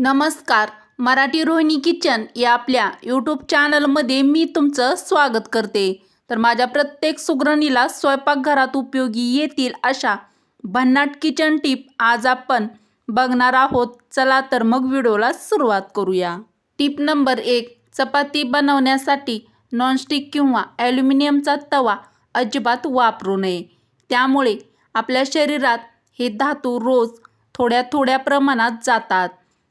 नमस्कार. मराठी रोहिणी किचन या आपल्या यूट्यूब चॅनलमध्ये मी तुमचं स्वागत करते. तर माझ्या प्रत्येक सुगरणीला स्वयंपाकघरात उपयोगी येतील अशा भन्नाट किचन टिप आज आपण बघणार आहोत. चला तर मग व्हिडिओला सुरुवात करूया. टिप नंबर एक चपाती बनवण्यासाठी नॉनस्टिक किंवा ॲल्युमिनियमचा तवा अजिबात वापरू नये. त्यामुळे आपल्या शरीरात हे धातू रोज थोड्या थोड्या प्रमाणात जातात.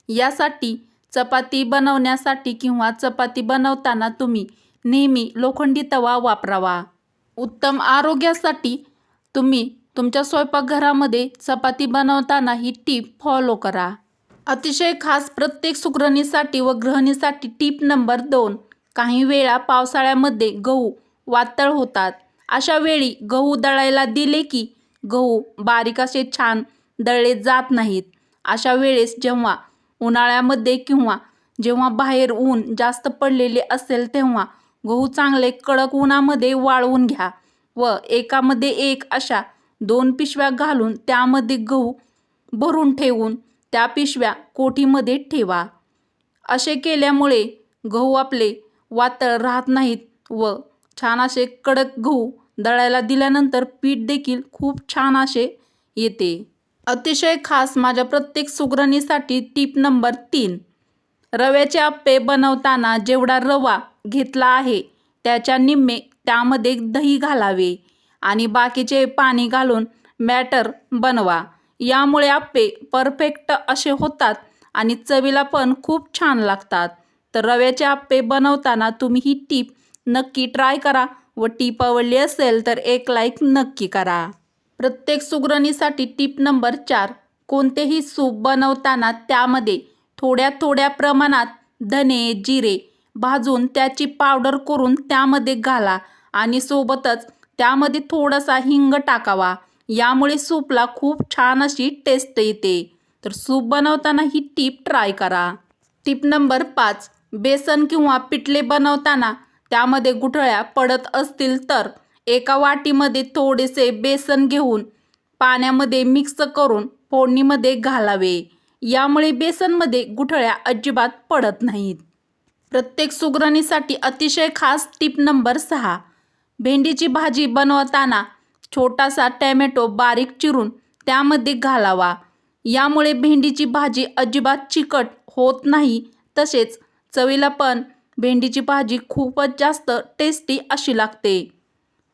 यासाठी चपाती बनवण्यासाठी किंवा चपाती बनवताना तुम्ही नेहमी लोखंडी तवा वापरावा. उत्तम आरोग्यासाठी तुम्ही तुमच्या स्वयंपाकघरामध्ये चपाती बनवताना ही टीप फॉलो करा. अतिशय खास प्रत्येक सुगरणीसाठी व ग्रहणीसाठी टीप नंबर दोन काही वेळा पावसाळ्यामध्ये गहू वातळ होतात. अशा वेळी गहू दळायला दिले की गहू बारीक असे छान दळले जात नाहीत. अशा वेळेस जेव्हा उन्हाळ्यामध्ये किंवा जेव्हा बाहेर ऊन जास्त पडलेले असेल तेव्हा गहू चांगले कडक उन्हामध्ये वाळवून घ्या व एकामध्ये एक अशा दोन पिशव्या घालून त्यामध्ये गहू भरून ठेवून त्या पिशव्या कोठीमध्ये ठेवा. असे केल्यामुळे गहू आपले वातळ राहत नाहीत व छान असे कडक गहू दळायला दिल्यानंतर पीठ देखील खूप छान असे येते. अतिशय खास माझ्या प्रत्येक सुगरणीसाठी टीप नंबर तीन. रव्याचे आप्पे बनवताना जेवढा रवा घेतला आहे त्याच्या निम्मे त्यामध्ये दही घालावे आणि बाकीचे पाणी घालून मॅटर बनवा. यामुळे आप्पे परफेक्ट असे होतात आणि चवीला पण खूप छान लागतात. तर रव्याचे आप्पे बनवताना तुम्ही ही टीप नक्की ट्राय करा व टीप आवडली असेल तर एक लाईक नक्की करा. प्रत्येक सुगरणीसाठी टीप नंबर चार. कोणतेही सूप बनवताना त्यामध्ये थोड्या थोड्या प्रमाणात धने जिरे भाजून त्याची पावडर करून त्यामध्ये घाला आणि सोबतच त्यामध्ये थोडासा हिंग टाकावा. यामुळे सूपला खूप छान अशी टेस्ट येते. तर सूप बनवताना ही टीप ट्राय करा. टीप नंबर पाच. बेसन किंवा पिठले बनवताना त्यामध्ये गुठळ्या पडत असतील तर एका वाटीमध्ये थोडेसे बेसन घेऊन पाण्यामध्ये मिक्स करून फोडणीमध्ये घालावे. यामुळे बेसनमध्ये गुठळ्या अजिबात पडत नाहीत. प्रत्येक सुगरणीसाठी अतिशय खास टिप नंबर सहा. भेंडीची भाजी बनवताना छोटासा टॅमॅटो बारीक चिरून त्यामध्ये घालावा. यामुळे भेंडीची भाजी अजिबात चिकट होत नाही तसेच चवीला पण भेंडीची भाजी खूपच जास्त टेस्टी अशी लागते.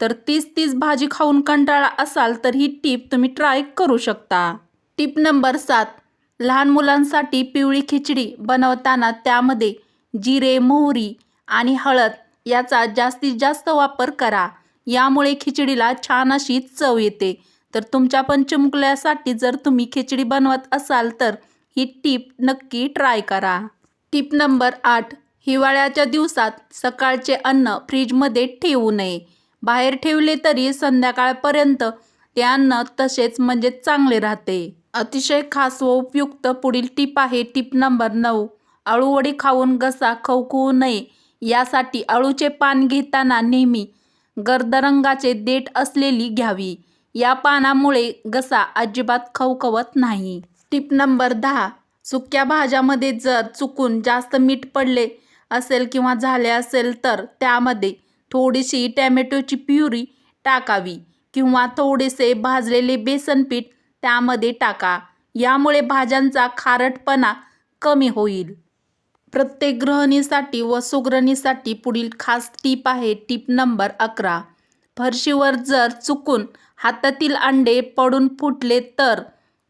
तर तीच तीच भाजी खाऊन कंटाळा असाल तर ही टीप तुम्ही ट्राय करू शकता. टीप नंबर सात. लहान मुलांसाठी पिवळी खिचडी बनवताना त्यामध्ये जिरे मोहरी आणि हळद याचा जास्तीत जास्त वापर करा. यामुळे खिचडीला छान अशी चव येते. तर तुमच्या पण चिमुकल्यासाठी जर तुम्ही खिचडी बनवत असाल तर ही टीप नक्की ट्राय करा. टीप नंबर आठ. हिवाळ्याच्या दिवसात सकाळचे अन्न फ्रीजमध्ये ठेवू नये. बाहेर ठेवले तरी संध्याकाळपर्यंत ते अन्न तसेच म्हणजे चांगले राहते. अतिशय खास व उपयुक्त पुढील टीप आहे टीप नंबर नऊ. अळूवडी खाऊन घसा खवखवू नये. यासाठी अळूचे पान घेताना नेहमी गर्द रंगाचे देठ असलेली घ्यावी. या पानामुळे घसा अजिबात खवखवत नाही. टीप नंबर दहा. सुक्या भाज्यामध्ये जर चुकून जास्त मीठ पडले असेल किंवा झाले असेल तर त्यामध्ये थोडीशी टॅमॅटोची प्युरी टाकावी किंवा थोडेसे भाजलेले बेसन पीठ त्यामध्ये टाका. यामुळे भाज्यांचा खारटपणा कमी होईल. प्रत्येक ग्रहणीसाठी व सुग्रणीसाठी पुढील खास टीप आहे टीप नंबर अकरा. फरशीवर जर चुकून हातातील अंडे पडून फुटले तर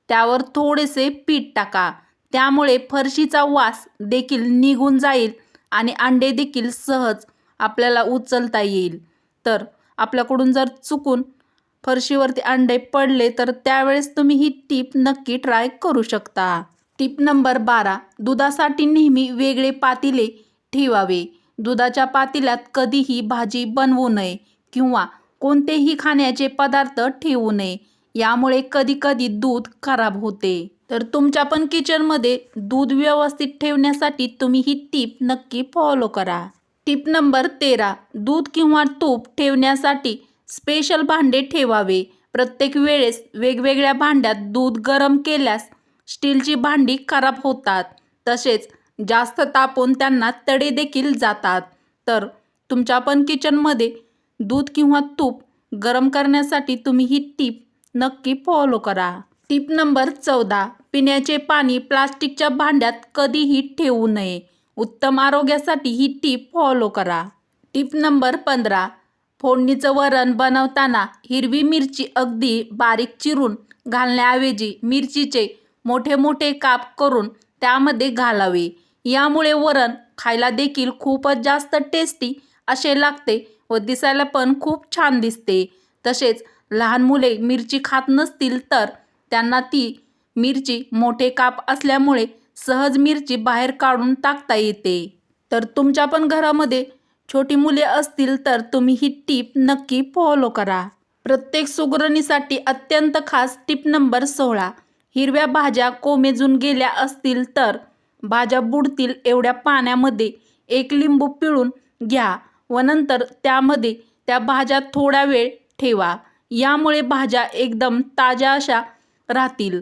त्यावर थोडेसे पीठ टाका. त्यामुळे फरशीचा वास देखील निघून जाईल आणि अंडे देखील सहज आपल्याला उचलता येईल. तर आपल्याकडून जर चुकून फरशीवरती अंडे पडले तर त्यावेळेस तुम्ही ही टीप नक्की ट्राय करू शकता. टीप नंबर बारा दुधासाठी नेहमी वेगळे पातिले ठेवावे. दुधाच्या पातेल्यात कधीही भाजी बनवू नये किंवा कोणतेही खाण्याचे पदार्थ ठेवू नये. यामुळे कधीकधी दूध खराब होते. तर तुमच्या पण किचनमध्ये दूध व्यवस्थित ठेवण्यासाठी तुम्ही ही टीप नक्की फॉलो करा. टीप नंबर तेरा दूध किंवा तूप ठेवण्यासाठी स्पेशल भांडे ठेवावे. प्रत्येक वेळेस वेगवेगळ्या भांड्यात दूध गरम केल्यास स्टीलची भांडी खराब होतात. तसेच जास्त तापून त्यांना तडे देखील जातात. तर तुमच्या पण किचनमध्ये दूध किंवा तूप गरम करण्यासाठी तुम्ही ही टीप नक्की फॉलो करा. टीप नंबर चौदा पिण्याचे पाणी प्लास्टिकच्या भांड्यात कधीही ठेवू नये. उत्तम आरोग्यासाठी ही टीप फॉलो करा. टीप नंबर पंधरा फोडणीचं वरण बनवताना हिरवी मिरची अगदी बारीक चिरून घालण्याऐवजी मिरचीचे मोठे मोठे काप करून त्यामध्ये घालावे. यामुळे वरण खायला देखील खूपच जास्त टेस्टी असे लागते व दिसायला पण खूप छान दिसते. तसेच लहान मुले मिरची खात नसतील तर त्यांना ती मिरची मोठे काप असल्यामुळे सहज मिरची बाहेर काढून टाकता येते. तर तुमच्या पण घरामध्ये छोटी मुले असतील तर तुम्ही ही टीप नक्की फॉलो करा. प्रत्येक सुगरणीसाठी अत्यंत खास टीप नंबर सोळा. हिरव्या भाज्या कोमेजून गेल्या असतील तर भाज्या बुडतील एवढ्या पाण्यामध्ये एक लिंबू पिळून घ्या व नंतर त्यामध्ये त्या भाज्या थोडा वेळ ठेवा. यामुळे भाज्या एकदम ताज्या अशा राहतील.